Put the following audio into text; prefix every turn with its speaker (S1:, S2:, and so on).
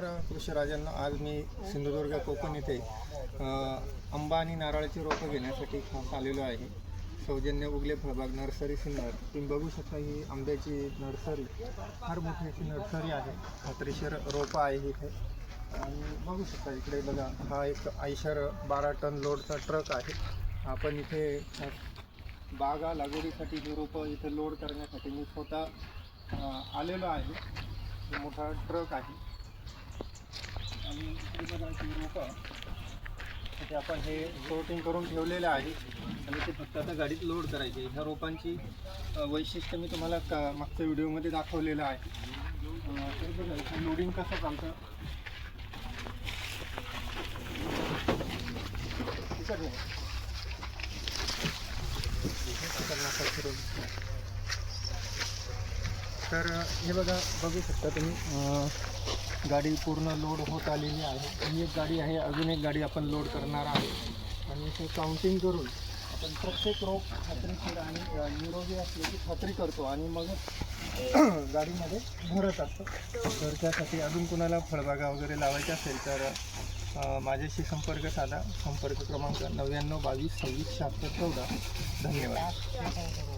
S1: कृषी राजांना आज मी सिंधुदुर्ग कोकण येथे आंबा आणि नारळाची रोपं घेण्यासाठी खास आलेलो आहे. सौजन्य उगले फळबाग नर्सरी सिन्नर तुम्ही बघू शकता ही आंब्याची नर्सरी. फार मोठी अशी नर्सरी आहे. खात्रीशीर रोपं आहे इथे. आणि बघू शकता इकडे बघा हा एक आयशर बारा टन लोडचा ट्रक आहे. आपण इथे बागा लागवडीसाठी ही रोपं इथे लोड करण्यासाठी मी स्वतः आलेलो आहे. मोठा ट्रक आहे. ते रोपं आपण हे सोर्टिंग करून ठेवलेलं आहे. आणि ते फक्त आता गाडीत लोड करायचे ह्या रोपांची वैशिष्ट्य मी तुम्हाला का मागच्या व्हिडिओमध्ये दाखवलेलं आहे. तर बघा लोडिंग कसं चालतं? ठीक आहे तर हे बघा बघू शकता तुम्ही गाडी पूर्ण लोड होत आलेली आहे. ही एक गाडी आहे अजून एक गाडी आपण लोड करणार आहे आणि ते काउंटिंग करून आपण प्रत्येक रोग खात्रीशीर आणि निरोगी असल्याची खात्री करतो आणि मग गाडीमध्ये भरत असतो. तर त्यासाठी अजून कुणाला फळबागा वगैरे लावायच्या असेल तर माझ्याशी संपर्क साधा. संपर्क क्रमांक नव्याण्णव बावीस सव्वीस शहात्तर चौदा. धन्यवाद.